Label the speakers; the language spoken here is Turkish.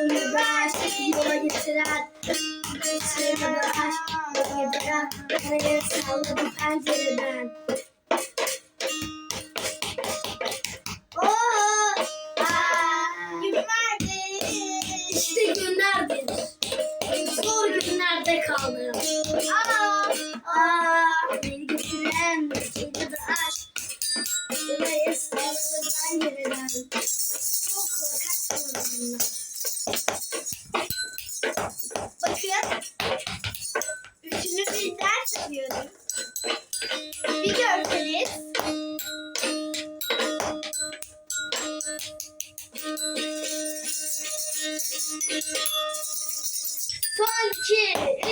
Speaker 1: onu aşk yola getiren Geçirme de aşk yola getiren Bana salladı pencereden İşte günlerdir. Zor günlerde kaldım. Aa, aa, beni götüren Geçirme de aşk. Yola salladı pencereden bunlar Bakın. Üçünü birden çiziyorum. Bir görseniz. Son iki, bir.